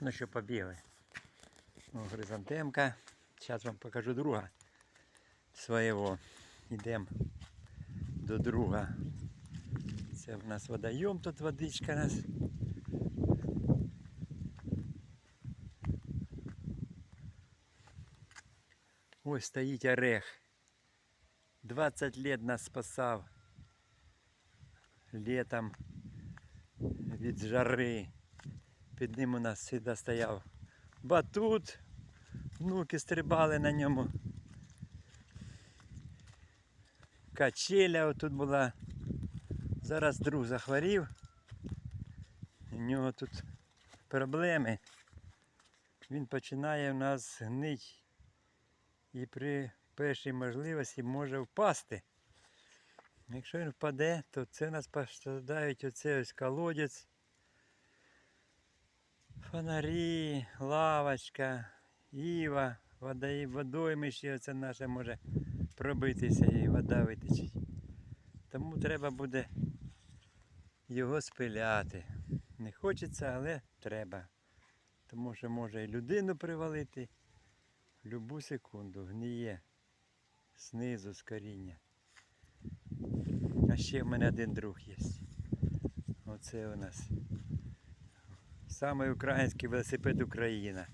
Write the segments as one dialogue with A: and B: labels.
A: Ну що, побігли. О, хризантемка. Зараз вам покажу друга свого. Йдемо до друга. Це в нас водойом, тут водичка у нас. Ось стоїть орех. 20 лет нас спасав. Летом від жари. Під ним у нас завжди стояв батут. Внуки стрибали на ньому. Качеля отут була. Зараз друг захворів. У нього тут проблеми. Він починає у нас гнить і при першій можливості може впасти. Якщо він впаде, то це у нас пострадають оце ось колодязь, фонарі, лавочка, іва, вода, водоймище, оце наше може пробитися і вода витечить. Тому треба буде його спиляти. Не хочеться, але треба. Тому що може і людину привалити в будь-яку секунду. Гниє знизу з коріння. А ще в мене один друг є. Оце у нас. Самий український велосипед Україна.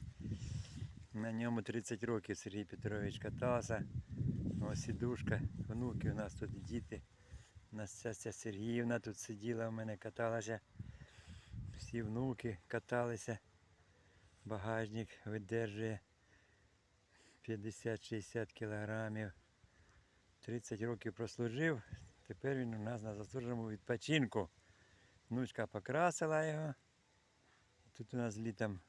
A: На ньому 30 років Сергій Петрович катався. Ось сідушка, внуки у нас тут діти. У нас ця ця Сергіївна тут сиділа, у мене каталася. Всі внуки каталися. Багажник видержує 50-60 кілограмів. 30 років прослужив. Тепер він у нас на заслуженому відпочинку. Внучка покрасила його. Тут у нас літом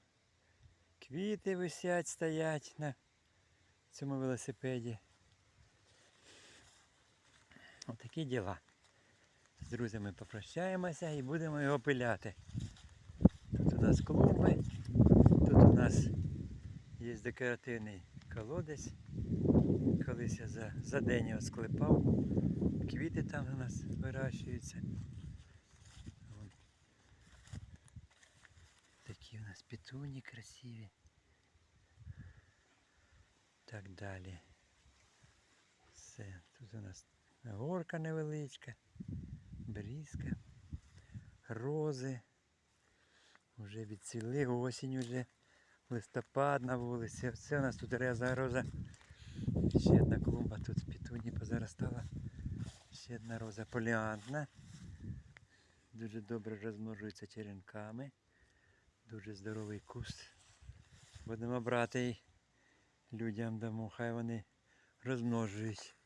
A: квіти висять, стоять на цьому велосипеді. Отакі діла. З друзями попрощаємося і будемо його пиляти. Тут у нас клумби, тут у нас є декоративний колодязь. Колись я за, за день його склепав. Квіти там у нас вирощуються. Такі у нас петуні красиві. Так далі. Все. Тут у нас горка невеличка, брізка, рози. Вже відцвіли, осінь вже, листопад на вулиці. Все у нас тут реза роза. Ще одна клумба тут петуні позаростала. Ще одна роза поліантна. Дуже добре розмножується черенками. Дуже здоровий куст. Будемо брати людям дамо, хай вони розмножують.